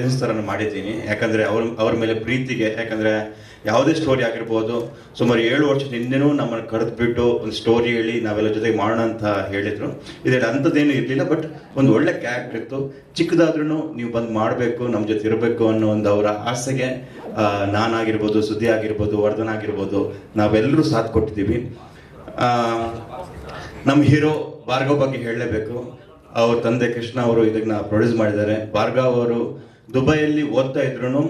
ಥರ ಮಾಡಿದ್ದೀನಿ. ಯಾಕಂದರೆ ಅವ್ರ ಅವ್ರ ಮೇಲೆ ಪ್ರೀತಿಗೆ, ಯಾಕಂದರೆ ಯಾವುದೇ ಸ್ಟೋರಿ ಆಗಿರ್ಬೋದು, ಸುಮಾರು ಏಳು ವರ್ಷದ ಹಿಂದೆನೂ ನಮ್ಮನ್ನು ಕರೆದುಬಿಟ್ಟು ಒಂದು ಸ್ಟೋರಿ ಹೇಳಿ ನಾವೆಲ್ಲ ಜೊತೆಗೆ ಮಾಡೋಣ ಅಂತ ಹೇಳಿದರು. ಇದರಲ್ಲಿ ಅಂಥದ್ದೇನು ಇರಲಿಲ್ಲ ಬಟ್ ಒಂದು ಒಳ್ಳೆ ಕ್ಯಾರೆಕ್ಟರ್ ಇತ್ತು. ಚಿಕ್ಕದಾದ್ರೂ ನೀವು ಬಂದು ಮಾಡಬೇಕು, ನಮ್ಮ ಜೊತೆ ಇರಬೇಕು ಅನ್ನೋ ಒಂದು ಅವರ ಆಸೆಗೆ ನಾನಾಗಿರ್ಬೋದು, ಸುದ್ದಿ ಆಗಿರ್ಬೋದು, ವರ್ಧನ್ ಆಗಿರ್ಬೋದು, ನಾವೆಲ್ಲರೂ ಸಾಥ್ ಕೊಟ್ಟಿದ್ದೀವಿ. ನಮ್ಮ ಹೀರೋ ಭಾರ್ಗವ್ ಬಗ್ಗೆ ಹೇಳಲೇಬೇಕು. ಅವ್ರ ತಂದೆ ಕೃಷ್ಣ ಅವರು ಇದನ್ನ ಪ್ರೊಡ್ಯೂಸ್ ಮಾಡಿದ್ದಾರೆ. ಭಾರ್ಗವ್ ಅವರು ದುಬೈಯಲ್ಲಿ ಓದ್ತಾ ಇದ್ರು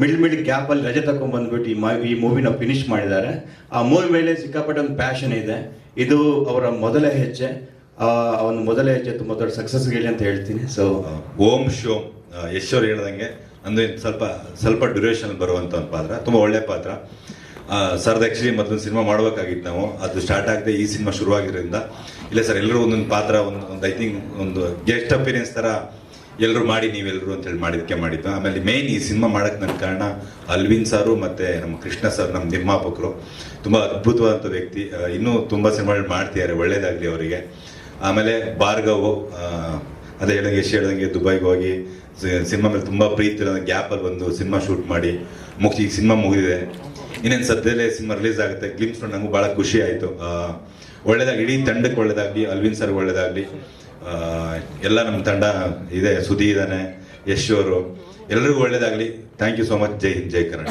ಮಿಡ್ಲ್ ಮಿಡ್ಲ್ ಗ್ಯಾಪಲ್ಲಿ ರಜೆ ತಕೊಂಡ್ ಬಂದ್ಬಿಟ್ಟು ಈ ಈ ಮೂವಿನ ಫಿನಿಶ್ ಮಾಡಿದ್ದಾರೆ. ಆ ಮೂವಿ ಮೇಲೆ ಸಿಕ್ಕಾಪಟ್ಟೆ ಒಂದು ಪ್ಯಾಷನ್ ಇದೆ. ಇದು ಅವರ ಮೊದಲ ಹೆಜ್ಜೆ. ಅವನ ಮೊದಲ ಹೆಜ್ಜೆ ತುಂಬ ದೊಡ್ಡ ಸಕ್ಸಸ್ ಗೆಲ್ಲಿ ಅಂತ ಹೇಳ್ತೀನಿ. ಸೊ ಓಂ ಶೋಮ್ ಯಶ್ವರ್ ಹೇಳ್ದಂಗೆ ಅಂದ್ರೆ ಸ್ವಲ್ಪ ಸ್ವಲ್ಪ ಡ್ಯೂರೇಷನ್ ಬರುವಂತ ಒಂದು ಪಾತ್ರ, ತುಂಬಾ ಒಳ್ಳೆ ಪಾತ್ರ. ಸರ್ದು ಆಕ್ಚುಲಿ ಮತ್ತೊಂದು ಸಿನಿಮಾ ಮಾಡ್ಬೇಕಾಗಿತ್ತು ನಾವು. ಅದು ಸ್ಟಾರ್ಟ್ ಆಗದೆ ಈ ಸಿನಿಮಾ ಶುರುವಾಗಿರೋದ್ರಿಂದ. ಇಲ್ಲ ಸರ್ ಎಲ್ಲರೂ ಒಂದೊಂದು ಪಾತ್ರ, ಒಂದು ಒಂದು ಐ ಥಿಂಕ್ ಒಂದು ಗೆಸ್ಟ್ ಅಪಿರಿಯನ್ಸ್ ತರ ಎಲ್ಲರೂ ಮಾಡಿ ನೀವೆಲ್ಲರೂ ಅಂತ ಹೇಳಿ ಮಾಡಿದಕ್ಕೆ ಮಾಡಿದ್ದು. ಆಮೇಲೆ ಮೇನ್ ಈ ಸಿನಿಮಾ ಮಾಡಕ್ ನನ್ನ ಕಾರಣ ಅಲ್ವಿನ್ ಸಾರು ಮತ್ತೆ ನಮ್ಮ ಕೃಷ್ಣ ಸರ್, ನಮ್ಮ ನಿರ್ಮಾಪಕರು. ತುಂಬಾ ಅದ್ಭುತವಾದಂಥ ವ್ಯಕ್ತಿ. ಇನ್ನೂ ತುಂಬಾ ಸಿನಿಮಾಗಳು ಮಾಡ್ತಿದ್ದಾರೆ, ಒಳ್ಳೇದಾಗ್ಲಿ ಅವರಿಗೆ. ಆಮೇಲೆ ಭಾರ್ಗವ್ ಅದೇ ಹೇಳಂಗೆ ಎಷ್ಟು ಹೇಳ್ದಂಗೆ ದುಬೈಗೆ ಹೋಗಿ ಸಿನಿಮಾ ಮೇಲೆ ತುಂಬಾ ಪ್ರೀತಿ ಇರೋ ಗ್ಯಾಪಲ್ಲಿ ಬಂದು ಸಿನಿಮಾ ಶೂಟ್ ಮಾಡಿ, ಮುಗಿಸಿ, ಈಗ ಸಿನಿಮಾ ಮುಗಿದಿದೆ. ಇನ್ನೇನು ಸದ್ಯದಲ್ಲೇ ಸಿನಿಮಾ ರಿಲೀಸ್ ಆಗುತ್ತೆ ಗ್ಲಿಮ್ಸ್ ನೋಡಿ ನಂಗೂ ಬಹಳ ಖುಷಿ ಆಯಿತು. ಒಳ್ಳೇದಾಗಿ ಇಡೀ ತಂಡಕ್ಕೆ ಒಳ್ಳೇದಾಗ್ಲಿ, ಅಲ್ವಿನ್ ಸರ್ ಒಳ್ಳೇದಾಗ್ಲಿ. ಎಲ್ಲ ನಮ್ಮ ತಂಡ ಇದೆ ಸುದಿ ಇದ್ದಾನೆ ಯಶ್ ಅವರು. ಎಲ್ಲರಿಗೂ ಒಳ್ಳೇದಾಗಲಿ. ಥ್ಯಾಂಕ್ ಯು ಸೋ ಮಚ್ ಜೈ ಹಿಂದ್ ಜೈ ಕನ್ನಡ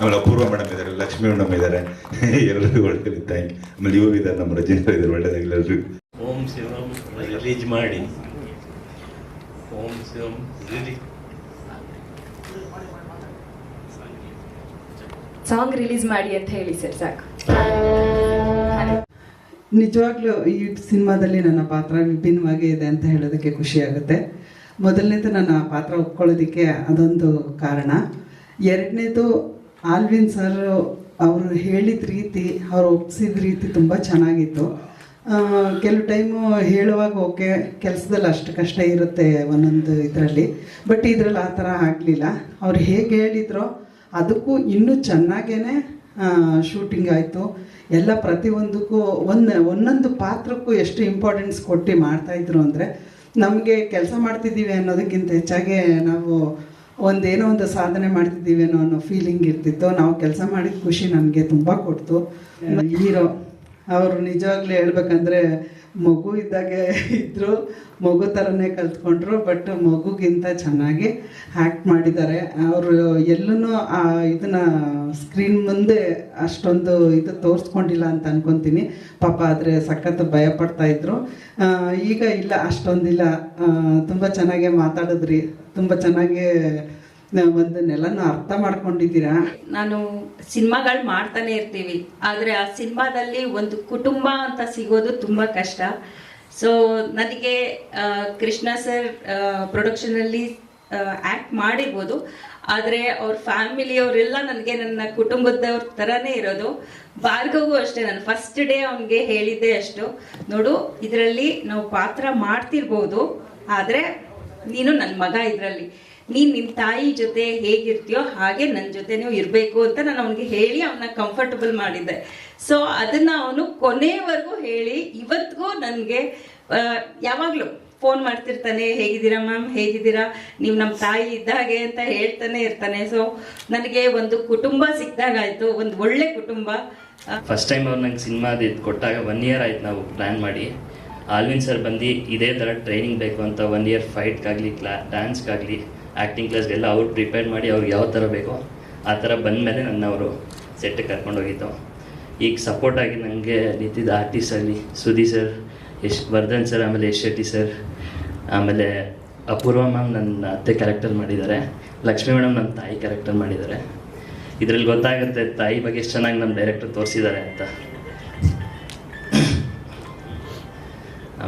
ಆಮೇಲೆ ಅಪೂರ್ವ ಮೇಡಮ್ ಇದ್ದಾರೆ ಲಕ್ಷ್ಮಿ ಮೇಡಮ್ ಇದ್ದಾರೆ. ಎಲ್ಲರಿಗೂ ಒಳ್ಳೇದಾಗಲಿ. ಥ್ಯಾಂಕ್ ಯು ಆಮೇಲೆ ಇವರು ಇದ್ದಾರೆ ನಮ್ಮ ರಜನಿ ಇದ್ದಾರೆ ಒಳ್ಳೇದಾಗಲಿ ಎಲ್ಲರಿಗೂ ಓಂ ಶಿವಂ ರಿಲೀಸ್ ಮಾಡಿ. Om Shivam release song release ಮಾಡಿ ಅಂತ ಹೇಳಿ ಸರ್ ಸಾಕು. ನಿಜವಾಗ್ಲೂ ಈ ಸಿನಿಮಾದಲ್ಲಿ ನನ್ನ ಪಾತ್ರ ವಿಭಿನ್ನವಾಗಿ ಇದೆ ಅಂತ ಹೇಳೋದಕ್ಕೆ ಖುಷಿ ಆಗುತ್ತೆ. ಮೊದಲನೇದು ನನ್ನ ಪಾತ್ರ ಒಪ್ಕೊಳ್ಳೋದಕ್ಕೆ ಅದೊಂದು ಕಾರಣ. ಎರಡನೇದು ಆಲ್ವಿನ್ ಸರ್ ಅವರು ಹೇಳಿದ ರೀತಿ, ಅವ್ರು ಒಪ್ಸಿದ ರೀತಿ ತುಂಬ ಚೆನ್ನಾಗಿತ್ತು. ಕೆಲವು ಟೈಮು ಹೇಳುವಾಗ ಓಕೆ, ಕೆಲಸದಲ್ಲಿ ಅಷ್ಟು ಕಷ್ಟ ಇರುತ್ತೆ ಒಂದೊಂದು ಇದರಲ್ಲಿ. ಬಟ್ ಇದರಲ್ಲಿ ಆ ಥರ ಆಗಲಿಲ್ಲ. ಅವ್ರು ಹೇಗೆ ಹೇಳಿದ್ರೋ, ಅದಕ್ಕೂ ಇನ್ನೂ ಚೆನ್ನಾಗೇ ಶೂಟಿಂಗ್ ಆಯಿತು. ಎಲ್ಲ ಪ್ರತಿಯೊಂದಕ್ಕೂ ಒಂದು, ಒಂದೊಂದು ಪಾತ್ರಕ್ಕೂ ಎಷ್ಟು ಇಂಪಾರ್ಟೆನ್ಸ್ ಕೊಟ್ಟು ಮಾಡ್ತಾಯಿದ್ರು ಅಂದರೆ ನಮಗೆ ಕೆಲಸ ಮಾಡ್ತಿದ್ದೀವಿ ಅನ್ನೋದಕ್ಕಿಂತ ಹೆಚ್ಚಾಗಿ ನಾವು ಒಂದೇನೋ ಒಂದು ಸಾಧನೆ ಮಾಡ್ತಿದ್ದೀವಿ ಅನ್ನೋ ಅನ್ನೋ ಫೀಲಿಂಗ್ ಇರ್ತಿತ್ತು. ನಾವು ಕೆಲಸ ಮಾಡಿದ ಖುಷಿ ನನಗೆ ತುಂಬ ಕೊಡ್ತು. ಹೀರೋ, ಅವರು ನಿಜವಾಗ್ಲೂ ಹೇಳ್ಬೇಕಂದ್ರೆ ಮಗು ಇದ್ದಾಗೆ ಇದ್ರು, ಮಗು ಥರನೇ ಕಲ್ತ್ಕೊಂಡ್ರು ಬಟ್ ಮಗುಗಿಂತ ಚೆನ್ನಾಗಿ ಆ್ಯಕ್ಟ್ ಮಾಡಿದ್ದಾರೆ. ಅವರು ಎಲ್ಲೂ ಆ ಇದನ್ನ ಸ್ಕ್ರೀನ್ ಮುಂದೆ ಅಷ್ಟೊಂದು ಇದು ತೋರಿಸ್ಕೊಂಡಿಲ್ಲ ಅಂತ ಅನ್ಕೊಂತೀನಿ. ಪಾಪ ಆದರೆ ಸಖತ್ ಭಯ ಇದ್ರು. ಈಗ ಇಲ್ಲ, ಅಷ್ಟೊಂದಿಲ್ಲ. ತುಂಬ ಚೆನ್ನಾಗೆ ಮಾತಾಡಿದ್ರಿ. ತುಂಬ ಚೆನ್ನಾಗೇ ಒಂದನ್ನೆಲ್ಲನೂ ಅರ್ಥ ಮಾಡ್ಕೊಂಡಿದ್ದೀರಾ? ನಾನು ಸಿನಿಮಾಗಳು ಮಾಡ್ತಾನೆ ಇರ್ತೀವಿ. ಆದರೆ ಆ ಸಿನಿಮಾದಲ್ಲಿ ಒಂದು ಕುಟುಂಬ ಅಂತ ಸಿಗೋದು ತುಂಬ ಕಷ್ಟ. ಸೊ ನನಗೆ ಕೃಷ್ಣ ಸರ್ ಪ್ರೊಡಕ್ಷನಲ್ಲಿ ಆ್ಯಕ್ಟ್ ಮಾಡಿರ್ಬೋದು. ಆದರೆ ಅವ್ರ ಫ್ಯಾಮಿಲಿಯವರೆಲ್ಲ ನನಗೆ ನನ್ನ ಕುಟುಂಬದವ್ರ ಥರನೇ ಇರೋದು. ಭಾರ್ಗವೂ ಅಷ್ಟೇ, ನಾನು ಫಸ್ಟ್ ಡೇ ಅವನಿಗೆ ಹೇಳಿದ್ದೆ ಅಷ್ಟು. ನೋಡು, ಇದರಲ್ಲಿ ನಾವು ಪಾತ್ರ ಮಾಡ್ತಿರ್ಬೋದು. ಆದರೆ ನೀನು ನನ್ನ ಮಗ ಇದರಲ್ಲಿ. ನೀನು ನಿಮ್ಮ ತಾಯಿ ಜೊತೆ ಹೇಗಿರ್ತೀಯೋ ಹಾಗೆ ನನ್ನ ಜೊತೆ ನೀವು ಇರಬೇಕು ಅಂತ ನಾನು ಅವನಿಗೆ ಹೇಳಿ ಅವನ್ನ ಕಂಫರ್ಟಬಲ್ ಮಾಡಿದ್ದೆ. ಸೊ ಅದನ್ನ ಅವನು ಕೊನೆಯವರೆಗೂ ಹೇಳಿ ಇವತ್ತಿಗೂ ನನಗೆ ಯಾವಾಗಲೂ ಫೋನ್ ಮಾಡ್ತಿರ್ತಾನೆ, ಹೇಗಿದ್ದೀರಾ ಮ್ಯಾಮ್ ಹೇಗಿದ್ದೀರಾ? ನೀವು ನಮ್ಮ ತಾಯಿ ಇದ್ದಾಗೆ ಅಂತ ಹೇಳ್ತಾನೆ ಇರ್ತಾನೆ. ಸೊ ನನಗೆ ಒಂದು ಕುಟುಂಬ ಸಿಕ್ದಾಗಾಯ್ತು ಒಂದು ಒಳ್ಳೆ ಕುಟುಂಬ. ಫಸ್ಟ್ ಟೈಮ್ ಅವ್ರು ನಂಗೆ ಸಿನಿಮಾದ ಕೊಟ್ಟಾಗ ಒನ್ ಇಯರ್ ಆಯ್ತು ನಾವು ಪ್ಲ್ಯಾನ್ ಮಾಡಿ. ಆಲ್ವಿನ್ ಸರ್ ಬಂದು, ಇದೇ ಥರ ಟ್ರೈನಿಂಗ್ ಬೇಕು ಅಂತ ಒನ್ ಇಯರ್ ಫೈಟ್ಗಾಗಲಿ ಕ್ಲಾ ಡ್ಯಾನ್ಸ್ಗಾಗಲಿ ಆ್ಯಕ್ಟಿಂಗ್ ಕ್ಲಾಸ್ಗೆಲ್ಲ ಅವ್ರು ಪ್ರಿಪೇರ್ ಮಾಡಿ ಅವ್ರಿಗೆ ಯಾವ ಥರ ಬೇಕೋ ಆ ಥರ ಬಂದಮೇಲೆ ನನ್ನ ಅವರು ಸೆಟ್ಟಿಗೆ ಕರ್ಕೊಂಡೋಗಿದ್ದು ಈಗ ಸಪೋರ್ಟ್ ಆಗಿ ನನಗೆ ನಿಂತಿದ್ದ ಆರ್ಟಿಸ್ಟಲ್ಲಿ ಸುಧಿ ಸರ್ ಯಶ್, ವರ್ಧನ್ ಸರ್ ಆಮೇಲೆ ಯಶ್ ಶೆಟ್ಟಿ ಸರ್ ಆಮೇಲೆ ಅಪೂರ್ವ ಮ್ಯಾಮ್ ನನ್ನ ಅತ್ತೆ ಕ್ಯಾರೆಕ್ಟರ್ ಮಾಡಿದ್ದಾರೆ. ಲಕ್ಷ್ಮೀ ಮೇಡಮ್ ನನ್ನ ತಾಯಿ ಕ್ಯಾರೆಕ್ಟರ್ ಮಾಡಿದ್ದಾರೆ. ಇದರಲ್ಲಿ ಗೊತ್ತಾಗುತ್ತೆ ತಾಯಿ ಬಗ್ಗೆ ಎಷ್ಟು ಚೆನ್ನಾಗಿ ನಮ್ಮ ಡೈರೆಕ್ಟರ್ ತೋರಿಸಿದ್ದಾರೆ ಅಂತ.